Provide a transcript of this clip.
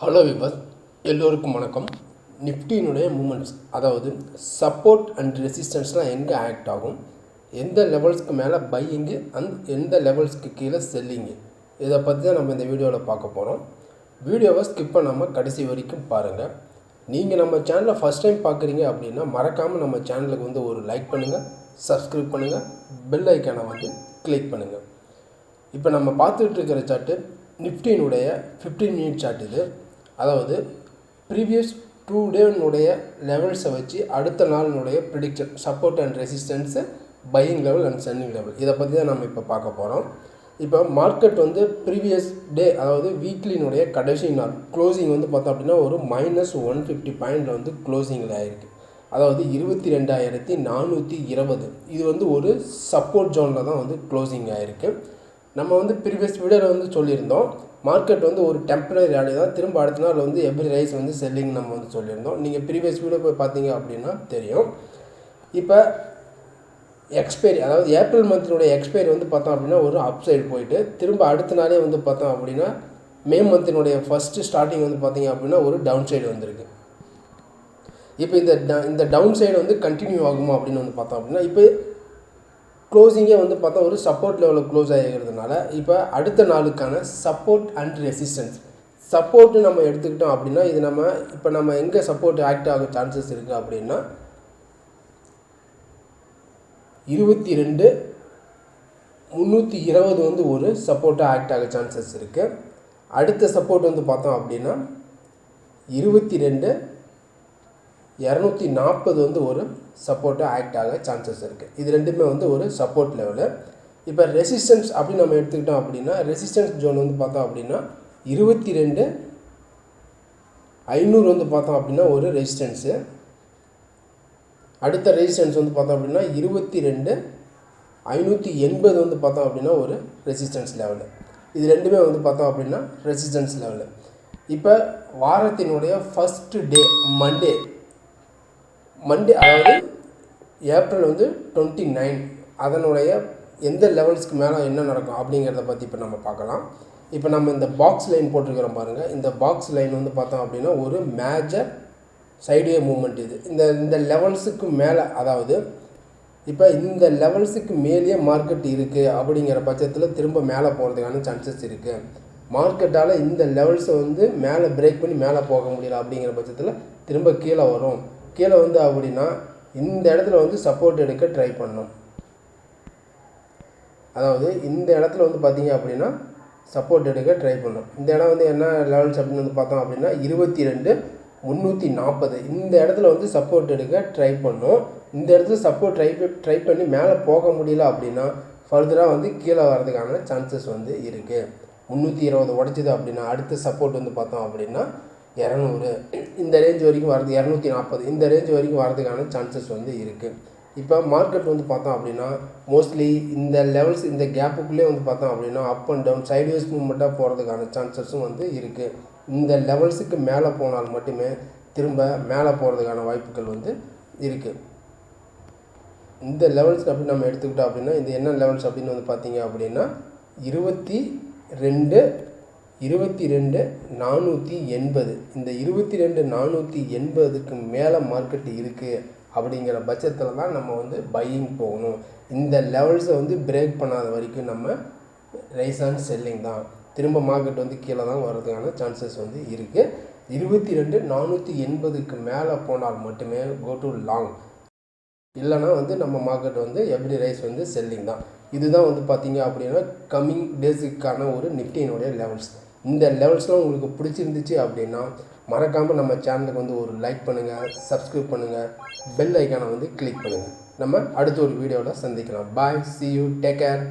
Hello vibes எல்லோருக்கும் வணக்கம். நிஃப்டியினுடைய மூமெண்ட்ஸ் அதாவது சப்போர்ட் அண்ட் ரெசிஸ்டன்ஸ்லாம் எங்கே ஆக்ட் ஆகும்? எந்த லெவல்ஸ்க்கு மேலே பையிங்கு அண்ட் எந்த லெவல்ஸ்க்கு கீழே செல்லிங்கு இதை பற்றி தான் நம்ம இந்த வீடியோவில் பார்க்க போகிறோம் வீடியோவை ஸ்கிப் பண்ணாமல் கடைசி வரைக்கும் பாருங்கள் நீங்கள் நம்ம சேனலை ஃபஸ்ட் டைம் பார்க்குறீங்க அப்படின்னா மறக்காமல் நம்ம சேனலுக்கு வந்து ஒரு லைக் பண்ணுங்கள் சப்ஸ்கிரைப் பண்ணுங்கள் பெல் ஐக்கானை வந்து கிளிக் பண்ணுங்கள் இப்போ நம்ம பார்த்துட்டு இருக்கிற சார்ட்டு நிஃப்டினுடைய ஃபிஃப்டீன் மினிட் சார்ட் இது. அதாவது ப்ரீவியஸ் டூ டேனுடைய லெவல்ஸை வச்சு அடுத்த நாளினுடைய prediction support and resistance buying level and selling level இதை பற்றி தான் நம்ம இப்போ பார்க்க போகிறோம் இப்போ மார்க்கெட் வந்து ப்ரீவியஸ் டே அதாவது வீக்லினுடைய கடைசி நாள் க்ளோசிங் வந்து பார்த்தோம் அப்படின்னா ஒரு மைனஸ் ஒன் ஃபிஃப்டி பாயிண்டில் வந்து க்ளோசிங்கில் ஆகிருக்கு அதாவது இருபத்தி ரெண்டாயிரத்தி நானூற்றி இருபது. இது வந்து ஒரு சப்போர்ட் ஜோனில் தான் வந்து க்ளோசிங் ஆகிருக்கு நம்ம வந்து ப்ரீவியஸ் வீடியோவில் வந்து சொல்லியிருந்தோம். மார்க்கெட் வந்து ஒரு டெம்பரரி ஆடி தான். திரும்ப அடுத்த நாள் வந்து எவ்ரி ரைஸ் வந்து செல்லிங் நம்ம வந்து சொல்லியிருந்தோம். நீங்கள் ப்ரீவியஸ் வீடியோ போய் பார்த்தீங்க அப்படின்னா தெரியும். இப்போ எக்ஸ்பைரி அதாவது ஏப்ரல் மந்தினுடைய எக்ஸ்பைரி வந்து பார்த்தோம் அப்படின்னா ஒரு அப்சைடு போயிட்டு திரும்ப அடுத்த நாளே வந்து பார்த்தோம் அப்படின்னா மே மந்தினுடைய ஃபஸ்ட்டு ஸ்டார்டிங் வந்து பார்த்தீங்க அப்படின்னா ஒரு டவுன் சைடு வந்திருக்கு. இப்போ இந்த ட- இந்த டவுன் சைடு வந்து கண்டினியூ ஆகுமா அப்படின்னு வந்து பார்த்தோம் அப்படின்னா இப்போ க்ளோசிங்கே வந்து பார்த்தா ஒரு சப்போர்ட் லெவலில் க்ளோஸ் ஆகிக்கிறதுனால இப்போ அடுத்த நாளுக்கான சப்போர்ட் அண்ட் ரெசிஸ்டன்ஸ் சப்போர்ட்டு நம்ம எடுத்துக்கிட்டோம் அப்படின்னா இது நம்ம இப்போ நம்ம எங்கே சப்போர்ட் ஆக்ட் ஆக சான்சஸ் இருக்குது அப்படின்னா இருபத்தி ரெண்டு முந்நூற்றி இருபது வந்து ஒரு சப்போர்ட்டாக ஆக்ட் ஆக சான்சஸ் இருக்குது அடுத்த சப்போர்ட் வந்து பார்த்தோம் அப்படின்னா இருபத்தி ரெண்டு இரநூத்தி நாற்பது வந்து ஒரு சப்போர்ட்டாக ஆக்ட் ஆக சான்சஸ் இருக்குது இது ரெண்டுமே வந்து ஒரு சப்போர்ட் லெவலு இப்போ ரெசிஸ்டன்ஸ் அப்படின்னு நம்ம எடுத்துக்கிட்டோம் அப்படின்னா ரெசிஸ்டன்ஸ் ஜோன் வந்து பார்த்தோம் அப்படின்னா இருபத்தி ரெண்டு ஐநூறு வந்து பார்த்தோம் அப்படின்னா ஒரு ரெசிஸ்டன்ஸு அடுத்த ரெசிஸ்டன்ஸ் வந்து பார்த்தோம் அப்படின்னா இருபத்தி ரெண்டு ஐநூற்றி எண்பது வந்து பார்த்தோம் அப்படின்னா ஒரு ரெசிஸ்டன்ஸ் லெவலு இது ரெண்டுமே வந்து பார்த்தோம் அப்படின்னா ரெசிஸ்டன்ஸ் லெவலு இப்போ வாரத்தினுடைய ஃபஸ்ட்டு டே மண்டே மண்டே அதாவது ஏப்ரல் வந்து டுவெண்ட்டி நைன் அதனுடைய எந்த லெவல்ஸ்க்கு மேலே என்ன நடக்கும் அப்படிங்கிறத பற்றி இப்போ நம்ம பார்க்கலாம். இப்போ நம்ம இந்த பாக்ஸ் லைன் போட்டிருக்கிறோம் பாருங்கள் இந்த பாக்ஸ் லைன் வந்து பார்த்தோம் அப்படின்னா ஒரு மேஜர் சைடுவே மூமெண்ட் இது. இந்த இந்த லெவல்ஸுக்கு மேலே அதாவது இப்போ இந்த லெவல்ஸுக்கு மேலேயே மார்க்கெட் இருக்குது அப்படிங்கிற பட்சத்தில் திரும்ப மேலே போகிறதுக்கான சான்சஸ் இருக்குது மார்க்கெட்டால் இந்த லெவல்ஸை வந்து மேலே பிரேக் பண்ணி மேலே போக முடியல அப்படிங்கிற பட்சத்தில் திரும்ப கீழே வரும். கீழே வந்து அப்படின்னா இந்த இடத்துல வந்து சப்போர்ட் எடுக்க ட்ரை பண்ணணும் அதாவது இந்த இடத்துல வந்து பார்த்தீங்க அப்படின்னா சப்போர்ட் எடுக்க ட்ரை பண்ணணும் இந்த இடம் வந்து என்ன லெவல்ஸ் அப்படின்னு வந்து பார்த்தோம் அப்படின்னா இருபத்தி ரெண்டு முந்நூற்றி நாற்பது இந்த இடத்துல வந்து சப்போர்ட் எடுக்க ட்ரை பண்ணும். இந்த இடத்துல சப்போர்ட் ட்ரை ட்ரை பண்ணி மேலே போக முடியல அப்படின்னா ஃபர்தராக வந்து கீழே வர்றதுக்கான சான்சஸ் வந்து இருக்குது முந்நூற்றி இருபது உடச்சிது அப்படின்னா அடுத்த சப்போர்ட் வந்து பார்த்தோம் அப்படின்னா இரநூறு. இந்த ரேஞ்ச் வரைக்கும் வரது இரநூத்தி நாற்பது. இந்த ரேஞ்ச் வரைக்கும் வரதுக்கான சான்சஸ் வந்து இருக்குது இப்போ மார்க்கெட் வந்து பார்த்தோம் அப்படின்னா மோஸ்ட்லி இந்த லெவல்ஸ் இந்த கேப்புக்குள்ளே வந்து பார்த்தோம் அப்படின்னா அப் அண்ட் டவுன் சைட்வேஸ் மூவ்மெண்ட்டாக போகிறதுக்கான சான்சஸும் வந்து இருக்குது இந்த லெவல்ஸுக்கு மேலே போனால் மட்டுமே திரும்ப மேலே போகிறதுக்கான வாய்ப்புகள் வந்து இருக்குது இந்த லெவல்ஸ் அப்படி நம்ம எடுத்துக்கிட்டோம் அப்படின்னா இது என்ன லெவல்ஸ் அப்படின்னு வந்து பார்த்தீங்க அப்படின்னா இருபத்தி ரெண்டு இருபத்தி ரெண்டு நானூற்றி எண்பது. இந்த இருபத்தி ரெண்டு நானூற்றி எண்பதுக்கு மேலே மார்க்கெட் இருக்குது அப்படிங்கிற பட்சத்தில் தான் நம்ம வந்து பையிங் போகணும். இந்த லெவல்ஸை வந்து பிரேக் பண்ணாத வரைக்கும் நம்ம ரைஸ் அண்ட் செல்லிங் தான். திரும்ப மார்க்கெட் வந்து கீழே தான் வர்றதுக்கான சான்சஸ் வந்து இருக்குது இருபத்தி ரெண்டு நானூற்றி எண்பதுக்கு மேலே போனால் மட்டுமே கோ டு லாங் இல்லைனா வந்து நம்ம மார்க்கெட் வந்து எவ்ரி ரைஸ் வந்து செல்லிங் தான். இதுதான் வந்து பார்த்தீங்க அப்படின்னா கம்மிங் டேஸுக்கான ஒரு நிஃப்டியினுடைய லெவல்ஸ் இந்த லெவல்ஸ்லாம் உங்களுக்கு பிடிச்சிருந்துச்சு அப்படின்னா மறக்காமல் நம்ம சேனலுக்கு வந்து ஒரு லைக் பண்ணுங்கள் சப்ஸ்கிரைப் பண்ணுங்கள் பெல் ஐக்கானை வந்து கிளிக் பண்ணுங்கள் நம்ம அடுத்த ஒரு வீடியோவில் சந்திக்கலாம். Bye see you take care